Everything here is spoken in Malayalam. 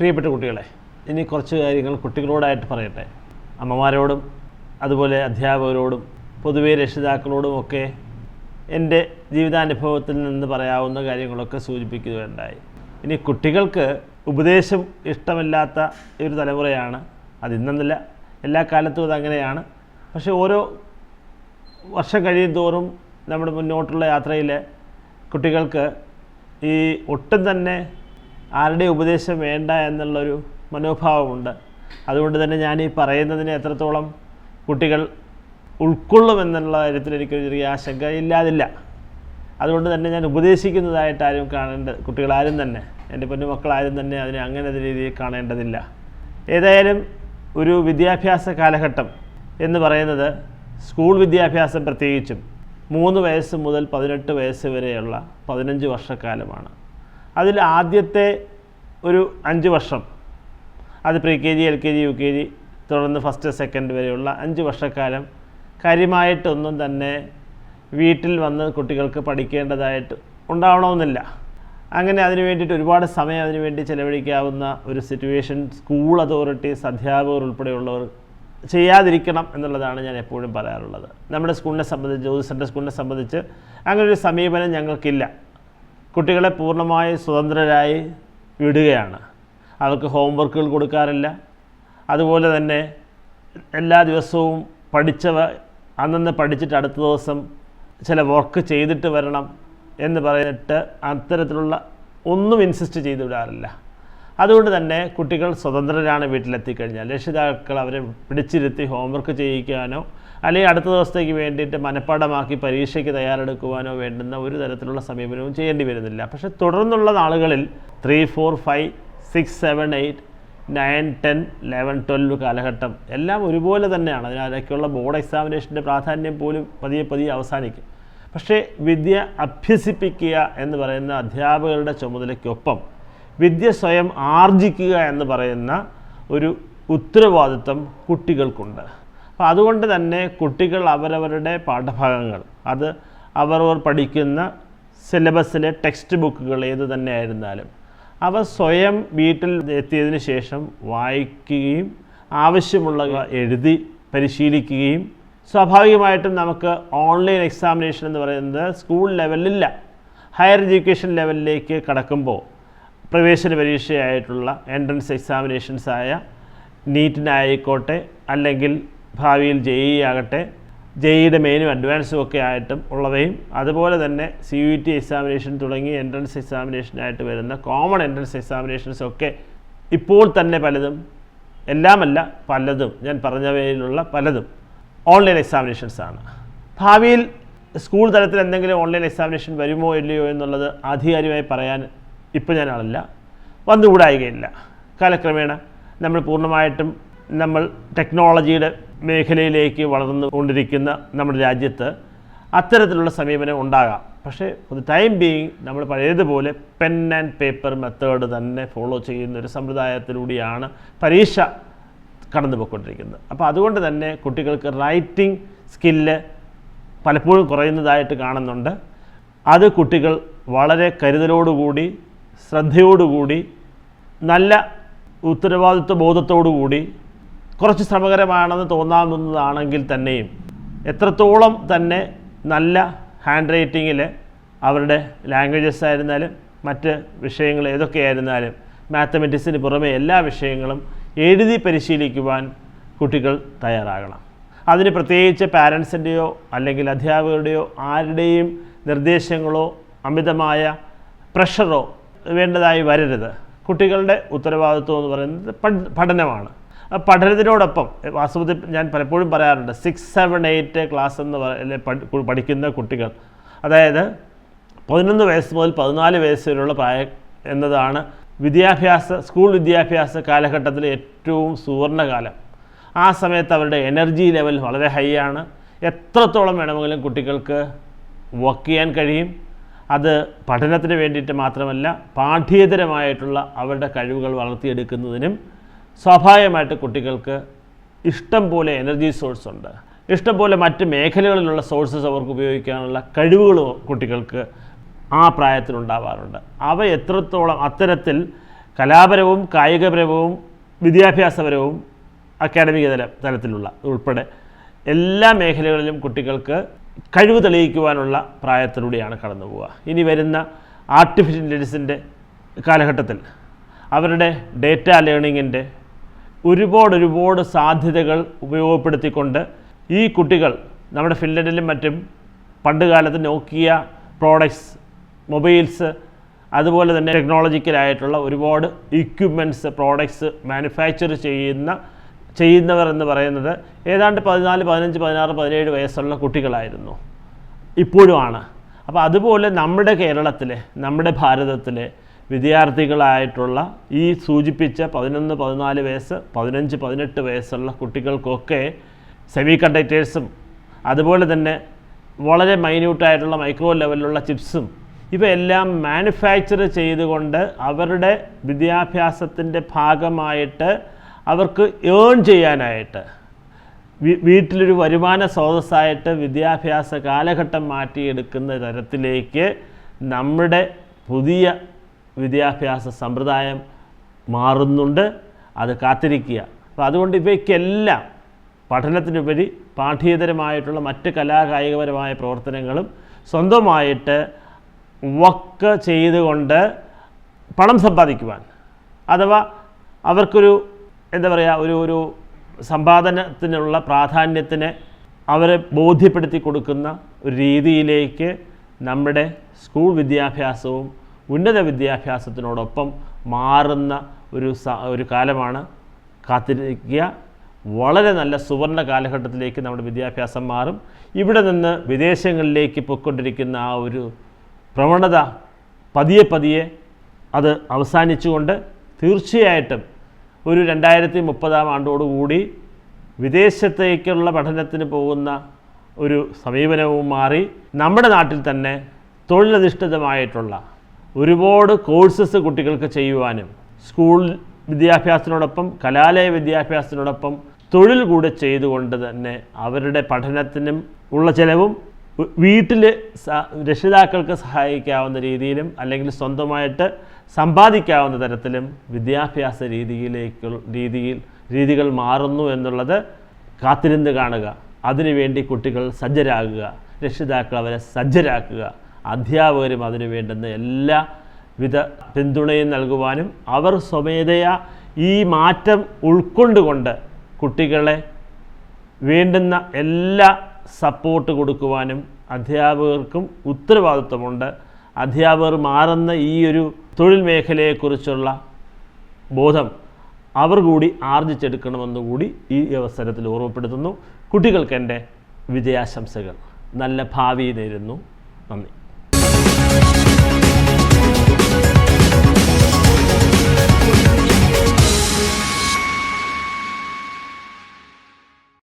പ്രിയപ്പെട്ട കുട്ടികളെ ഇനി കുറച്ച് കാര്യങ്ങൾ കുട്ടികളോടായിട്ട് പറയട്ടെ. അമ്മമാരോടും അതുപോലെ അധ്യാപകരോടും പൊതുവേ രക്ഷിതാക്കളോടും ഒക്കെ എന്റെ ജീവിതാനുഭവത്തിൽ നിന്ന് പറയാവുന്ന കാര്യങ്ങളൊക്കെ സൂചിപ്പിക്കുകയുണ്ടായി. ഇനി കുട്ടികൾക്ക് ഉപദേശം ഇഷ്ടമില്ലാത്ത ഒരു തലമുറയാണ് അതിന്നല്ല എല്ലാ കാലത്തും അതങ്ങനെയാണ് പക്ഷേ ഓരോ വർഷം കഴിയും തോറും നമ്മുടെ മുന്നോട്ടുള്ള യാത്രയിൽ കുട്ടികൾക്ക് ഈ ഒട്ടും തന്നെ ആരുടെ ഉപദേശം വേണ്ട എന്നുള്ളൊരു മനോഭാവമുണ്ട്. അതുകൊണ്ട് തന്നെ ഞാൻ ഈ പറയുന്നതിനെ എത്രത്തോളം കുട്ടികൾ ഉൾക്കൊള്ളുമെന്നുള്ള കാര്യത്തിൽ എനിക്കൊരു ചെറിയ ആശങ്ക ഇല്ലാതില്ല. അതുകൊണ്ട് തന്നെ ഞാൻ ഉപദേശിക്കുന്നതായിട്ട് ആരും കാണേണ്ട കുട്ടികളാരും തന്നെ എന്റെ പൊന്നുമക്കളാരും തന്നെ അതിനെ അങ്ങനെ രീതിയിൽ കാണേണ്ടതില്ല. ഏതായാലും ഒരു വിദ്യാഭ്യാസ കാലഘട്ടം എന്ന് പറയുന്നത് സ്കൂൾ വിദ്യാഭ്യാസം പ്രത്യേകിച്ചും മൂന്ന് വയസ്സ് മുതൽ പതിനെട്ട് വയസ്സ് വരെയുള്ള പതിനഞ്ച് വർഷക്കാലമാണ്. അതിൽ ആദ്യത്തെ ഒരു അഞ്ച് വർഷം. അത് pre K G L K G U K G തുടർന്ന് ഫസ്റ്റ് സെക്കൻഡ് വരെയുള്ള അഞ്ച് വർഷക്കാലം കാര്യമായിട്ടൊന്നും തന്നെ വീട്ടിൽ വന്ന് കുട്ടികൾക്ക് പഠിക്കേണ്ടതായിട്ട് ഉണ്ടാവണമെന്നില്ല. അങ്ങനെ അതിന് വേണ്ടിയിട്ട് ഒരുപാട് സമയം അതിന് വേണ്ടി ചെലവഴിക്കാവുന്ന ഒരു സിറ്റുവേഷൻ സ്കൂൾ അതോറിറ്റീസ് അധ്യാപകർ ഉൾപ്പെടെയുള്ളവർ ചെയ്യാതിരിക്കണം എന്നുള്ളതാണ് ഞാൻ എപ്പോഴും പറയാറുള്ളത്. നമ്മുടെ സ്കൂളിനെ സംബന്ധിച്ച് സെന്റർ സ്കൂളിനെ സംബന്ധിച്ച് അങ്ങനെ ഒരു സമീപനം ഞങ്ങൾക്കില്ല. കുട്ടികളെ പൂർണമായി സ്വതന്ത്രരായി വിടുകയാണ്. അവർക്ക് ഹോംവർക്കുകൾ കൊടുക്കാറില്ല. അതുപോലെ തന്നെ എല്ലാ ദിവസവും പഠിച്ചവ അന്നന്ന് പഠിച്ചിട്ട് അടുത്ത ദിവസം ചില വർക്ക് ചെയ്തിട്ട് വരണം എന്ന് പറഞ്ഞിട്ട് അത്തരത്തിലുള്ള ഒന്നും ഇൻസിസ്റ്റ് ചെയ്തു വിടാറില്ല. അതുകൊണ്ട് തന്നെ കുട്ടികൾ സ്വതന്ത്രരാണ് വീട്ടിലെത്തിക്കഴിഞ്ഞാൽ. രക്ഷിതാക്കൾ അവരെ പിടിച്ചിരുത്തി ഹോംവർക്ക് ചെയ്യിക്കാനോ അല്ലെങ്കിൽ അടുത്ത ദിവസത്തേക്ക് വേണ്ടിയിട്ട് മനഃപ്പാടമാക്കി പരീക്ഷയ്ക്ക് തയ്യാറെടുക്കുവാനോ വേണ്ടുന്ന ഒരു തരത്തിലുള്ള സമീപനവും ചെയ്യേണ്ടി വരുന്നില്ല. പക്ഷേ തുടർന്നുള്ള നാളുകളിൽ three four five six seven eight nine ten eleven twelve കാലഘട്ടം എല്ലാം ഒരുപോലെ തന്നെയാണ്. അതിനൊക്കെയുള്ള ബോർഡ് എക്സാമിനേഷന്റെ പ്രാധാന്യം പോലും പതിയെ പതിയെ അവസാനിക്കും. പക്ഷേ വിദ്യ അഭ്യസിപ്പിക്കുക എന്ന് പറയുന്ന അധ്യാപകരുടെ ചുമതലയ്ക്കൊപ്പം വിദ്യ സ്വയം ആർജിക്കുക എന്ന് പറയുന്ന ഒരു ഉത്തരവാദിത്വം കുട്ടികൾക്കുണ്ട്. അപ്പോൾ അതുകൊണ്ട് തന്നെ കുട്ടികൾ അവരവരുടെ പാഠഭാഗങ്ങൾ അത് അവരവർ പഠിക്കുന്ന സിലബസിലെ ടെക്സ്റ്റ് ബുക്കുകൾ ഏത് തന്നെ ആയിരുന്നാലും അവ സ്വയം വീട്ടിൽ എത്തിയതിന് ശേഷം വായിക്കുകയും ആവശ്യമുള്ള എഴുതി പരിശീലിക്കുകയും സ്വാഭാവികമായിട്ടും നമുക്ക് ഓൺലൈൻ എക്സാമിനേഷൻ എന്ന് പറയുന്നത് സ്കൂൾ ലെവലിലില്ല. ഹയർ എഡ്യൂക്കേഷൻ ലെവലിലേക്ക് കടക്കുമ്പോൾ പ്രവേശന പരീക്ഷയായിട്ടുള്ള എൻട്രൻസ് എക്സാമിനേഷൻസായ നീറ്റിനായിക്കോട്ടെ അല്ലെങ്കിൽ ഭാവിയിൽ ജെ ഇ ആകട്ടെ ജെ ഇയുടെ മെയിനും അഡ്വാൻസും ഒക്കെ ആയിട്ടും ഉള്ളവയും അതുപോലെ തന്നെ സി യു ടി എക്സാമിനേഷൻ തുടങ്ങി എൻട്രൻസ് എക്സാമിനേഷനായിട്ട് വരുന്ന കോമൺ എൻട്രൻസ് എക്സാമിനേഷൻസ് ഒക്കെ ഇപ്പോൾ തന്നെ പലതും എല്ലാമല്ല പലതും ഞാൻ പറഞ്ഞവയിലുള്ള പലതും ഓൺലൈൻ എക്സാമിനേഷൻസാണ് ഭാവിയിൽ സ്കൂൾ തലത്തിൽ എന്തെങ്കിലും ഓൺലൈൻ എക്സാമിനേഷൻ വരുമോ ഇല്ലയോ എന്നുള്ളത് ആധികാരികമായി പറയാൻ ഇപ്പോൾ ഞാൻ ആളില്ല. വന്നുകൂടായികയില്ല. കാലക്രമേണ നമ്മൾ പൂർണമായിട്ടും നമ്മൾ ടെക്നോളജിയുടെ മേഖലയിലേക്ക് വളർന്നുകൊണ്ടിരിക്കുന്ന നമ്മുടെ രാജ്യത്ത് അത്തരത്തിലുള്ള സമീപനം ഉണ്ടാകാം. പക്ഷേ ഒരു ടൈം ബീയിങ് നമ്മൾ പഴയതുപോലെ പെൻ ആൻഡ് പേപ്പർ മെത്തേഡ് തന്നെ ഫോളോ ചെയ്യുന്ന ഒരു സമ്പ്രദായത്തിലൂടെയാണ് പരീക്ഷ കടന്നു പോയിക്കൊണ്ടിരിക്കുന്നത് അപ്പോൾ അതുകൊണ്ട് തന്നെ കുട്ടികൾക്ക് റൈറ്റിംഗ് സ്കില്ല് പലപ്പോഴും കുറയുന്നതായിട്ട് കാണുന്നുണ്ട്. അത് കുട്ടികൾ വളരെ കരുതലോടുകൂടി ശ്രദ്ധയോടുകൂടി നല്ല ഉത്തരവാദിത്വ ബോധത്തോടുകൂടി കുറച്ച് ശ്രമകരമാണെന്ന് തോന്നാവുന്നതാണെങ്കിൽ തന്നെയും എത്രത്തോളം തന്നെ നല്ല ഹാൻഡ് റൈറ്റിങ്ങിൽ അവരുടെ ലാംഗ്വേജസ് ആയിരുന്നാലും മറ്റ് വിഷയങ്ങൾ ഏതൊക്കെയായിരുന്നാലും മാത്തമെറ്റിക്സിന് പുറമെ എല്ലാ വിഷയങ്ങളും എഴുതി പരിശീലിക്കുവാൻ കുട്ടികൾ തയ്യാറാകണം. അതിന് പ്രത്യേകിച്ച് പാരൻസിന്റെയോ അല്ലെങ്കിൽ അധ്യാപകരുടെയോ ആരുടെയും നിർദ്ദേശങ്ങളോ അമിതമായ പ്രഷറോ വേണ്ടതായി വരരുത്. കുട്ടികളുടെ ഉത്തരവാദിത്വം എന്ന് പറയുന്നത് പഠനമാണ്. പഠനത്തിനോടൊപ്പം വാസ്തവത്തിൽ ഞാൻ പലപ്പോഴും പറയാറുണ്ട് സിക്സ് സെവൻ എയ്റ്റ് ക്ലാസ് എന്ന് പറ പഠിക്കുന്ന കുട്ടികൾ. അതായത് പതിനൊന്ന് വയസ്സ് മുതൽ പതിനാല് വയസ്സ് വരെയുള്ള പ്രായം എന്നതാണ് വിദ്യാഭ്യാസ സ്കൂൾ വിദ്യാഭ്യാസ കാലഘട്ടത്തിലെ ഏറ്റവും സുവർണകാലം. ആ സമയത്ത് അവരുടെ എനർജി ലെവൽ വളരെ ഹൈ ആണ്. എത്രത്തോളം വേണമെങ്കിലും കുട്ടികൾക്ക് വർക്ക് ചെയ്യാൻ കഴിയും. അത് പഠനത്തിന് വേണ്ടിയിട്ട് മാത്രമല്ല പാഠ്യേതരമായിട്ടുള്ള അവരുടെ കഴിവുകൾ വളർത്തിയെടുക്കുന്നതിനും സ്വാഭാവികമായിട്ട് കുട്ടികൾക്ക് ഇഷ്ടം പോലെ എനർജി സോഴ്സ് ഉണ്ട്. ഇഷ്ടം പോലെ മറ്റ് മേഖലകളിലുള്ള സോഴ്സസ് അവർക്ക് ഉപയോഗിക്കാനുള്ള കഴിവുകൾ കുട്ടികൾക്ക് ആ പ്രായത്തിലുണ്ടാവാറുണ്ട് അവ എത്രത്തോളം അത്തരത്തിൽ കലാപരവും കായികപരവും വിദ്യാഭ്യാസപരവും അക്കാഡമിക തല തലത്തിലുള്ള ഉൾപ്പെടെ എല്ലാ മേഖലകളിലും കുട്ടികൾക്ക് കഴിവ് തെളിയിക്കുവാനുള്ള പ്രായത്തിലൂടെയാണ് കടന്നു പോവുക. ഇനി വരുന്ന ആർട്ടിഫിഷ്യൽ ഇന്റലിജൻസിന്റെ കാലഘട്ടത്തിൽ അവരുടെ ഡേറ്റ ലേണിങ്ങിന്റെ ഒരുപാട് ഒരുപാട് സാധ്യതകൾ ഉപയോഗപ്പെടുത്തിക്കൊണ്ട് ഈ കുട്ടികൾ നമ്മുടെ ഫിൻലൻഡിലും മറ്റും പണ്ട് കാലത്ത് നോക്കിയ പ്രോഡക്ട്സ് മൊബൈൽസ് അതുപോലെ തന്നെ ടെക്നോളജിക്കലായിട്ടുള്ള ഒരുപാട് ഇക്വിപ്മെന്റ്സ് പ്രോഡക്ട്സ് മാനുഫാക്ചർ ചെയ്യുന്ന ചെയ്യുന്നവർ എന്ന് പറയുന്നത് ഏതാണ്ട് പതിനാല് പതിനഞ്ച് പതിനാറ് പതിനേഴ് വയസ്സുള്ള കുട്ടികളായിരുന്നു. ഇപ്പോഴുമാണ് അപ്പോൾ അതുപോലെ നമ്മുടെ കേരളത്തിലെ നമ്മുടെ ഭാരതത്തിലെ വിദ്യാർത്ഥികളായിട്ടുള്ള ഈ സൂചിപ്പിച്ച പതിനൊന്ന് പതിനാല് വയസ്സ് പതിനഞ്ച് പതിനെട്ട് വയസ്സുള്ള കുട്ടികൾക്കൊക്കെ സെമി കണ്ടക്ടേഴ്സും അതുപോലെ തന്നെ വളരെ മൈന്യൂട്ടായിട്ടുള്ള മൈക്രോ ലെവലിലുള്ള ചിപ്സും ഇവയെല്ലാം മാനുഫാക്ചർ ചെയ്തുകൊണ്ട് അവരുടെ വിദ്യാഭ്യാസത്തിന്റെ ഭാഗമായിട്ട് അവർക്ക് ഏൺ ചെയ്യാനായിട്ട് വീട്ടിലൊരു വരുമാന സ്രോതസ്സായിട്ട് വിദ്യാഭ്യാസ കാലഘട്ടം മാറ്റിയെടുക്കുന്ന തരത്തിലേക്ക് നമ്മുടെ പുതിയ വിദ്യാഭ്യാസ സമ്പ്രദായം മാറുന്നുണ്ട് അത് കാത്തിരിക്കുക. അപ്പോൾ അതുകൊണ്ട് ഇവയ്ക്കെല്ലാം പഠനത്തിനുപരി പാഠ്യേതരമായിട്ടുള്ള മറ്റ് കലാകായികപരമായ പ്രവർത്തനങ്ങളും സ്വന്തമായിട്ട് വർക്ക് ചെയ്തുകൊണ്ട് പണം സമ്പാദിക്കുവാൻ. അഥവാ അവർക്കൊരു എന്താ പറയുക ഒരു ഒരു സമ്പാദനത്തിനുള്ള പ്രാധാന്യത്തിന് അവരെ ബോധ്യപ്പെടുത്തി കൊടുക്കുന്ന ഒരു രീതിയിലേക്ക് നമ്മുടെ സ്കൂൾ വിദ്യാഭ്യാസവും ഉന്നത വിദ്യാഭ്യാസത്തിനോടൊപ്പം മാറുന്ന ഒരു ഒരു കാലമാണ് കാത്തിരിക്കുക. വളരെ നല്ല സുവർണ കാലഘട്ടത്തിലേക്ക് നമ്മുടെ വിദ്യാഭ്യാസം മാറും. ഇവിടെ നിന്ന് വിദേശങ്ങളിലേക്ക് പൊയ്ക്കൊണ്ടിരിക്കുന്ന ആ ഒരു പ്രവണത പതിയെ പതിയെ അത് അവസാനിച്ചുകൊണ്ട് തീർച്ചയായിട്ടും ഒരു രണ്ടായിരത്തി മുപ്പതാം ആണ്ടോടുകൂടി വിദേശത്തേക്കുള്ള പഠനത്തിന് പോകുന്ന ഒരു സമീപനവും മാറി നമ്മുടെ നാട്ടിൽ തന്നെ തൊഴിലധിഷ്ഠിതമായിട്ടുള്ള ഒരുപാട് കോഴ്സസ് കുട്ടികൾക്ക് ചെയ്യുവാനും സ്കൂൾ വിദ്യാഭ്യാസത്തിനോടൊപ്പം കലാലയ വിദ്യാഭ്യാസത്തിനോടൊപ്പം തൊഴിൽ കൂടെ ചെയ്തുകൊണ്ട് തന്നെ അവരുടെ പഠനത്തിനും ഉള്ള ചിലവും വീട്ടിൽ രക്ഷിതാക്കൾക്ക് സഹായിക്കാവുന്ന രീതിയിലും അല്ലെങ്കിൽ സ്വന്തമായിട്ട് സമ്പാദിക്കാവുന്ന തരത്തിലും വിദ്യാഭ്യാസ രീതിയിലേക്ക് രീതിയിൽ രീതികൾ മാറുന്നു എന്നുള്ളത് കാത്തിരുന്ന് കാണുക. അതിനുവേണ്ടി കുട്ടികൾ സജ്ജരാകുക. രക്ഷിതാക്കൾ അവരെ സജ്ജരാക്കുക. അധ്യാപകരും അതിനു വേണ്ടുന്ന എല്ലാ വിധ പിന്തുണയും നൽകുവാനും അവർ സ്വമേധയാ ഈ മാറ്റം ഉൾക്കൊണ്ടുകൊണ്ട് കുട്ടികളെ വേണ്ടുന്ന എല്ലാ സപ്പോർട്ട് കൊടുക്കുവാനും അധ്യാപകർക്കും ഉത്തരവാദിത്വമുണ്ട്. അധ്യാപകർ മാറുന്ന ഈ ഒരു തൊഴിൽ മേഖലയെക്കുറിച്ചുള്ള ബോധം അവർ കൂടി ആർജിച്ചെടുക്കണമെന്ന് കൂടി ഈ അവസരത്തിൽ ഓർമ്മപ്പെടുത്തുന്നു. കുട്ടികൾക്ക് എന്റെ വിജയാശംസകൾ. നല്ല ഭാവി നേരുന്നു. നന്ദി.